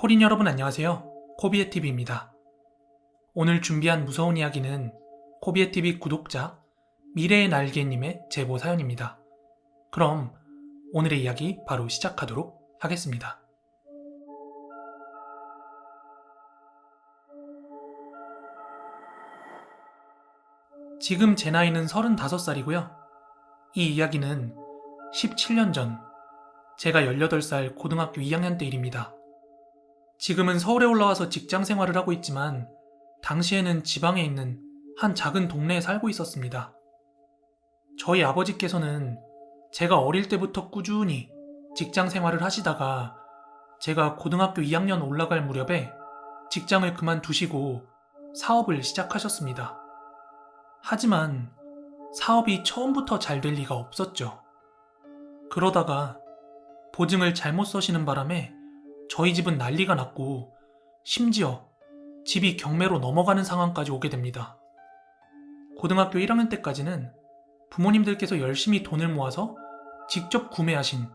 코린 여러분 안녕하세요. 코비의 TV입니다. 오늘 준비한 무서운 이야기는 코비의 TV 구독자 미래의 날개님의 제보 사연입니다. 그럼 오늘의 이야기 바로 시작하도록 하겠습니다. 지금 제 나이는 35살이고요. 이 이야기는 17년 전 제가 18살 고등학교 2학년 때 일입니다. 지금은 서울에 올라와서 직장 생활을 하고 있지만 당시에는 지방에 있는 한 작은 동네에 살고 있었습니다. 저희 아버지께서는 제가 어릴 때부터 꾸준히 직장 생활을 하시다가 제가 고등학교 2학년 올라갈 무렵에 직장을 그만두시고 사업을 시작하셨습니다. 하지만 사업이 처음부터 잘 될 리가 없었죠. 그러다가 보증을 잘못 써시는 바람에 저희 집은 난리가 났고 심지어 집이 경매로 넘어가는 상황까지 오게 됩니다. 고등학교 1학년 때까지는 부모님들께서 열심히 돈을 모아서 직접 구매하신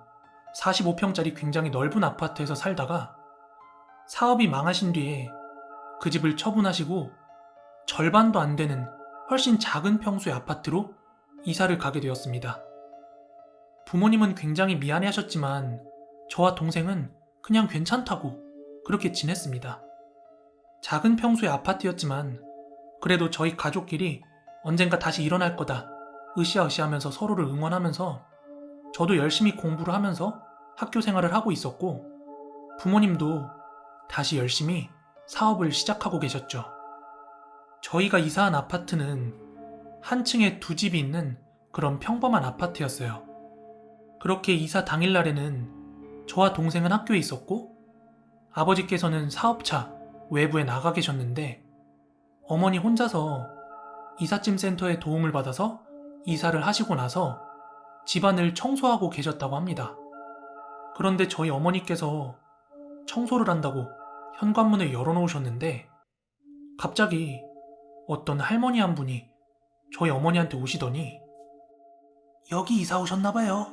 45평짜리 굉장히 넓은 아파트에서 살다가 사업이 망하신 뒤에 그 집을 처분하시고 절반도 안 되는 훨씬 작은 평수의 아파트로 이사를 가게 되었습니다. 부모님은 굉장히 미안해 하셨지만 저와 동생은 그냥 괜찮다고 그렇게 지냈습니다. 작은 평수의 아파트였지만 그래도 저희 가족끼리 언젠가 다시 일어날 거다 으쌰으쌰 하면서 서로를 응원하면서 저도 열심히 공부를 하면서 학교 생활을 하고 있었고 부모님도 다시 열심히 사업을 시작하고 계셨죠. 저희가 이사한 아파트는 한 층에 두 집이 있는 그런 평범한 아파트였어요. 그렇게 이사 당일날에는 저와 동생은 학교에 있었고 아버지께서는 사업차 외부에 나가 계셨는데 어머니 혼자서 이삿짐 센터의 도움을 받아서 이사를 하시고 나서 집안을 청소하고 계셨다고 합니다. 그런데 저희 어머니께서 청소를 한다고 현관문을 열어놓으셨는데 갑자기 어떤 할머니 한 분이 저희 어머니한테 오시더니 여기 이사 오셨나봐요.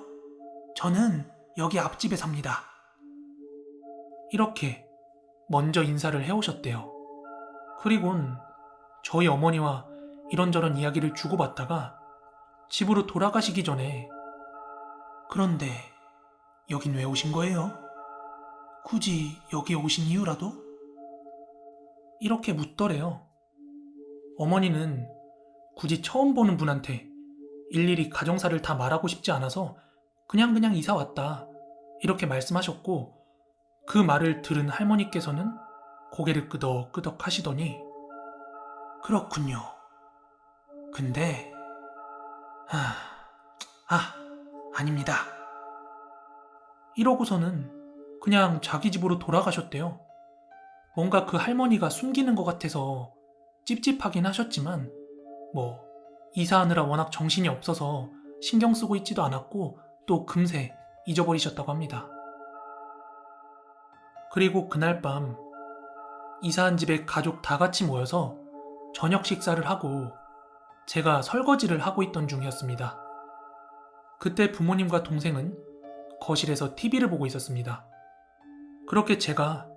저는 여기 앞집에 삽니다. 이렇게 먼저 인사를 해오셨대요. 그리곤 저희 어머니와 이런저런 이야기를 주고받다가 집으로 돌아가시기 전에 그런데 여긴 왜 오신 거예요? 굳이 여기 오신 이유라도? 이렇게 묻더래요. 어머니는 굳이 처음 보는 분한테 일일이 가정사를 다 말하고 싶지 않아서 그냥 그냥 이사 왔다. 이렇게 말씀하셨고 그 말을 들은 할머니께서는 고개를 끄덕끄덕 하시더니 그렇군요. 근데 아, 아 아닙니다. 이러고서는 그냥 자기 집으로 돌아가셨대요. 뭔가 그 할머니가 숨기는 것 같아서 찝찝하긴 하셨지만 뭐 이사하느라 워낙 정신이 없어서 신경 쓰고 있지도 않았고 또 금세 잊어버리셨다고 합니다. 그리고 그날 밤 이사한 집에 가족 다 같이 모여서 저녁 식사를 하고 제가 설거지를 하고 있던 중이었습니다. 그때 부모님과 동생은 거실에서 TV를 보고 있었습니다. 그렇게 제가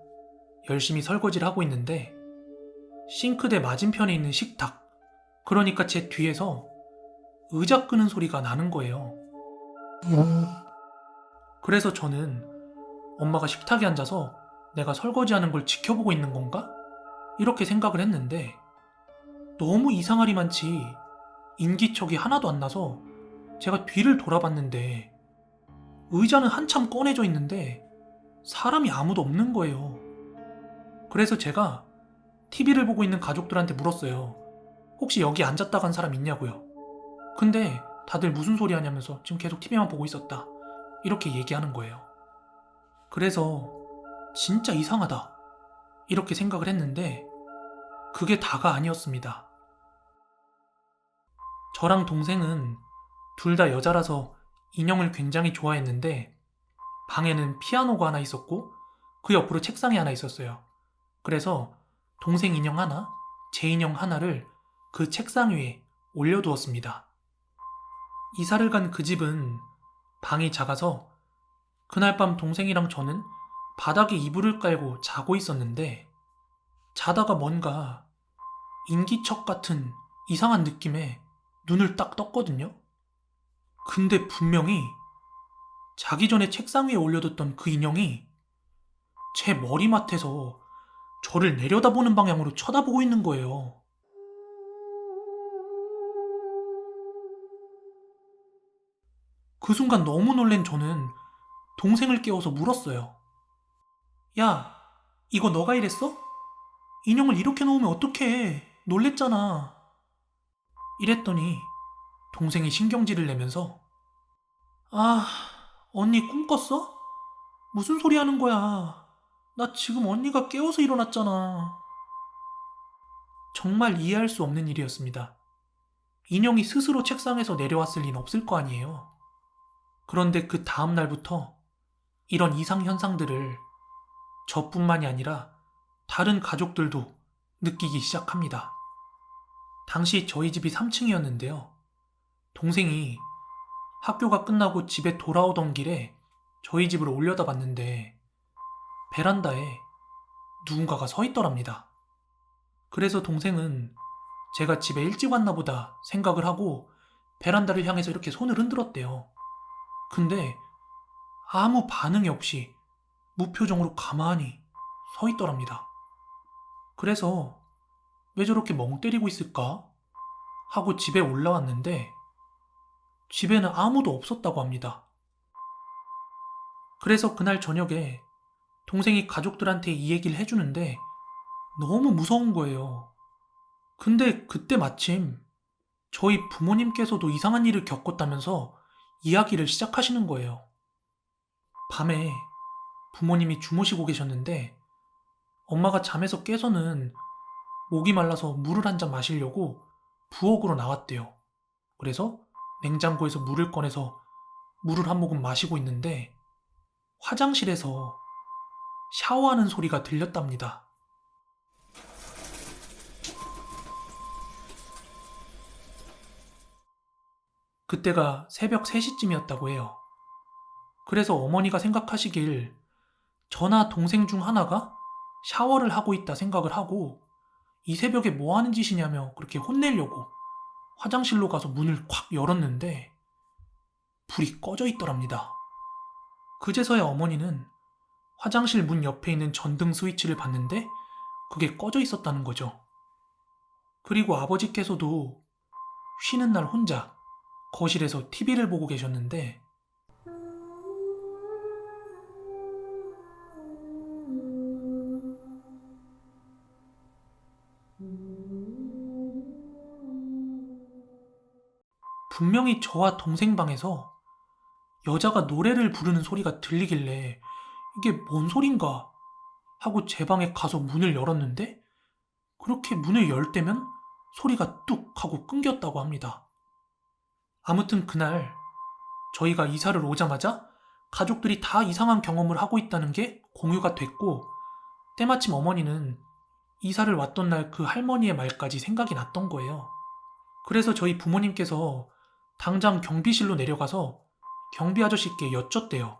열심히 설거지를 하고 있는데 싱크대 맞은편에 있는 식탁, 그러니까 제 뒤에서 의자 끄는 소리가 나는 거예요. 그래서 저는 엄마가 식탁에 앉아서 내가 설거지하는 걸 지켜보고 있는 건가? 이렇게 생각을 했는데 너무 이상하리만치 인기척이 하나도 안 나서 제가 뒤를 돌아봤는데 의자는 한참 꺼내져 있는데 사람이 아무도 없는 거예요. 그래서 제가 TV를 보고 있는 가족들한테 물었어요. 혹시 여기 앉았다 간 사람 있냐고요. 근데 다들 무슨 소리 하냐면서 지금 계속 TV만 보고 있었다. 이렇게 얘기하는 거예요. 그래서 진짜 이상하다. 이렇게 생각을 했는데 그게 다가 아니었습니다. 저랑 동생은 둘 다 여자라서 인형을 굉장히 좋아했는데 방에는 피아노가 하나 있었고 그 옆으로 책상이 하나 있었어요. 그래서 동생 인형 하나, 제 인형 하나를 그 책상 위에 올려두었습니다. 이사를 간 그 집은 방이 작아서 그날 밤 동생이랑 저는 바닥에 이불을 깔고 자고 있었는데 자다가 뭔가 인기척 같은 이상한 느낌에 눈을 딱 떴거든요. 근데 분명히 자기 전에 책상 위에 올려뒀던 그 인형이 제 머리맡에서 저를 내려다보는 방향으로 쳐다보고 있는 거예요. 그 순간 너무 놀란 저는 동생을 깨워서 물었어요. 야, 이거 너가 이랬어? 인형을 이렇게 놓으면 어떡해. 놀랬잖아. 이랬더니 동생이 신경질을 내면서 아, 언니 꿈 꿨어? 무슨 소리 하는 거야? 나 지금 언니가 깨워서 일어났잖아. 정말 이해할 수 없는 일이었습니다. 인형이 스스로 책상에서 내려왔을 리는 없을 거 아니에요. 그런데 그 다음 날부터 이런 이상 현상들을 저뿐만이 아니라 다른 가족들도 느끼기 시작합니다. 당시 저희 집이 3층이었는데요. 동생이 학교가 끝나고 집에 돌아오던 길에 저희 집으로 올려다 봤는데 베란다에 누군가가 서 있더랍니다. 그래서 동생은 제가 집에 일찍 왔나 보다 생각을 하고 베란다를 향해서 이렇게 손을 흔들었대요. 근데 아무 반응이 없이 무표정으로 가만히 서 있더랍니다. 그래서 왜 저렇게 멍 때리고 있을까? 하고 집에 올라왔는데 집에는 아무도 없었다고 합니다. 그래서 그날 저녁에 동생이 가족들한테 이 얘기를 해주는데 너무 무서운 거예요. 근데 그때 마침 저희 부모님께서도 이상한 일을 겪었다면서 이야기를 시작하시는 거예요. 밤에 부모님이 주무시고 계셨는데 엄마가 잠에서 깨서는 목이 말라서 물을 한 잔 마시려고 부엌으로 나왔대요. 그래서 냉장고에서 물을 꺼내서 물을 한 모금 마시고 있는데 화장실에서 샤워하는 소리가 들렸답니다. 그때가 새벽 3시쯤이었다고 해요. 그래서 어머니가 생각하시길 저나 동생 중 하나가 샤워를 하고 있다 생각을 하고 이 새벽에 뭐 하는 짓이냐며 그렇게 혼내려고 화장실로 가서 문을 콱 열었는데 불이 꺼져 있더랍니다. 그제서야 어머니는 화장실 문 옆에 있는 전등 스위치를 봤는데 그게 꺼져 있었다는 거죠. 그리고 아버지께서도 쉬는 날 혼자 거실에서 TV를 보고 계셨는데 분명히 저와 동생 방에서 여자가 노래를 부르는 소리가 들리길래 이게 뭔 소린가 하고 제 방에 가서 문을 열었는데 그렇게 문을 열 때면 소리가 뚝 하고 끊겼다고 합니다. 아무튼 그날 저희가 이사를 오자마자 가족들이 다 이상한 경험을 하고 있다는 게 공유가 됐고 때마침 어머니는 이사를 왔던 날 그 할머니의 말까지 생각이 났던 거예요. 그래서 저희 부모님께서 당장 경비실로 내려가서 경비 아저씨께 여쭸대요.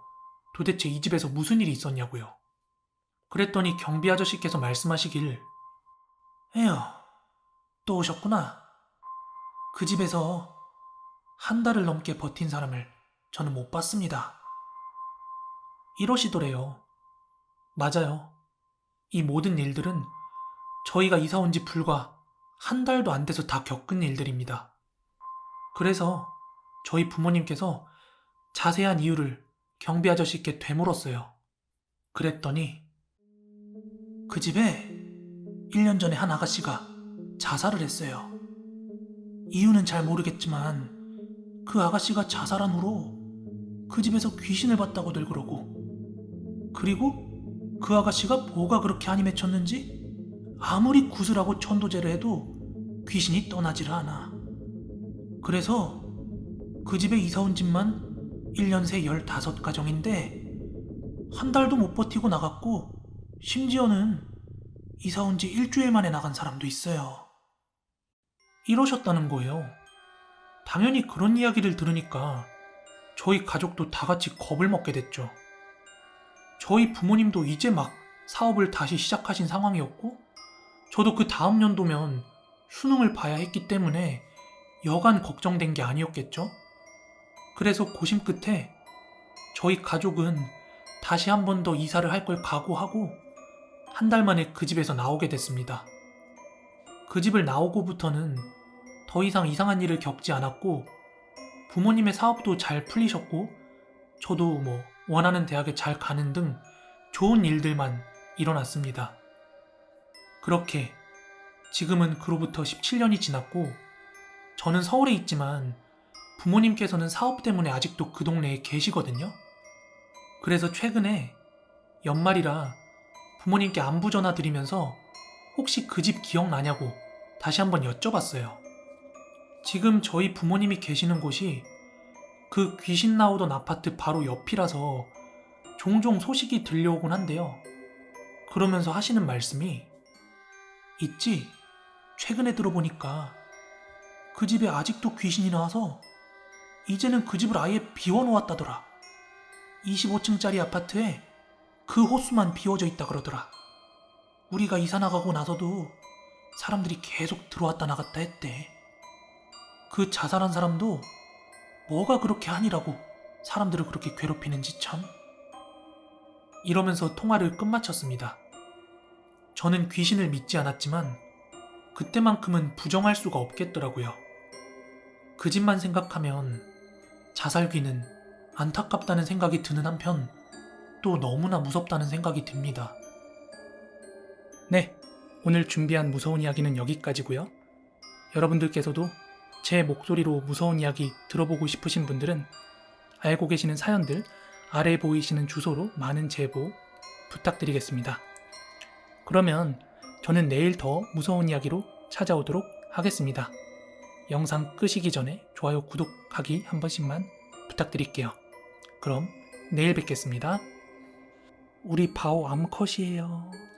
도대체 이 집에서 무슨 일이 있었냐고요. 그랬더니 경비 아저씨께서 말씀하시길 에휴, 또 오셨구나. 그 집에서 한 달을 넘게 버틴 사람을 저는 못 봤습니다. 이러시더래요. 맞아요. 이 모든 일들은 저희가 이사 온 지 불과 한 달도 안 돼서 다 겪은 일들입니다. 그래서 저희 부모님께서 자세한 이유를 경비 아저씨께 되물었어요. 그랬더니 그 집에 1년 전에 한 아가씨가 자살을 했어요. 이유는 잘 모르겠지만 그 아가씨가 자살한 후로 그 집에서 귀신을 봤다고들 그러고 그리고 그 아가씨가 뭐가 그렇게 한이 맺혔는지 아무리 구슬하고 천도제를 해도 귀신이 떠나지를 않아. 그래서 그 집에 이사 온 집만 1년 새 15가정인데 한 달도 못 버티고 나갔고 심지어는 이사 온 지 일주일 만에 나간 사람도 있어요. 이러셨다는 거예요. 당연히 그런 이야기를 들으니까 저희 가족도 다 같이 겁을 먹게 됐죠. 저희 부모님도 이제 막 사업을 다시 시작하신 상황이었고, 저도 그 다음 연도면 수능을 봐야 했기 때문에 여간 걱정된 게 아니었겠죠? 그래서 고심 끝에 저희 가족은 다시 한 번 더 이사를 할 걸 각오하고 한 달 만에 그 집에서 나오게 됐습니다. 그 집을 나오고부터는 더 이상 이상한 일을 겪지 않았고 부모님의 사업도 잘 풀리셨고 저도 뭐 원하는 대학에 잘 가는 등 좋은 일들만 일어났습니다. 그렇게 지금은 그로부터 17년이 지났고 저는 서울에 있지만 부모님께서는 사업 때문에 아직도 그 동네에 계시거든요. 그래서 최근에 연말이라 부모님께 안부 전화 드리면서 혹시 그 집 기억나냐고 다시 한번 여쭤봤어요. 지금 저희 부모님이 계시는 곳이 그 귀신 나오던 아파트 바로 옆이라서 종종 소식이 들려오곤 한데요. 그러면서 하시는 말씀이 있지. 최근에 들어보니까 그 집에 아직도 귀신이 나와서 이제는 그 집을 아예 비워놓았다더라. 25층짜리 아파트에 그 호수만 비워져 있다 그러더라. 우리가 이사 나가고 나서도 사람들이 계속 들어왔다 나갔다 했대. 그 자살한 사람도 뭐가 그렇게 한이라고 사람들을 그렇게 괴롭히는지 참. 이러면서 통화를 끝마쳤습니다. 저는 귀신을 믿지 않았지만 그때만큼은 부정할 수가 없겠더라고요. 그 집만 생각하면 자살귀는 안타깝다는 생각이 드는 한편 또 너무나 무섭다는 생각이 듭니다. 네, 오늘 준비한 무서운 이야기는 여기까지고요. 여러분들께서도 제 목소리로 무서운 이야기 들어보고 싶으신 분들은 알고 계시는 사연들 아래 보이시는 주소로 많은 제보 부탁드리겠습니다. 그러면 저는 내일 더 무서운 이야기로 찾아오도록 하겠습니다. 영상 끄시기 전에 좋아요, 구독하기 한 번씩만 부탁드릴게요. 그럼 내일 뵙겠습니다. 우리 바오 암컷이에요.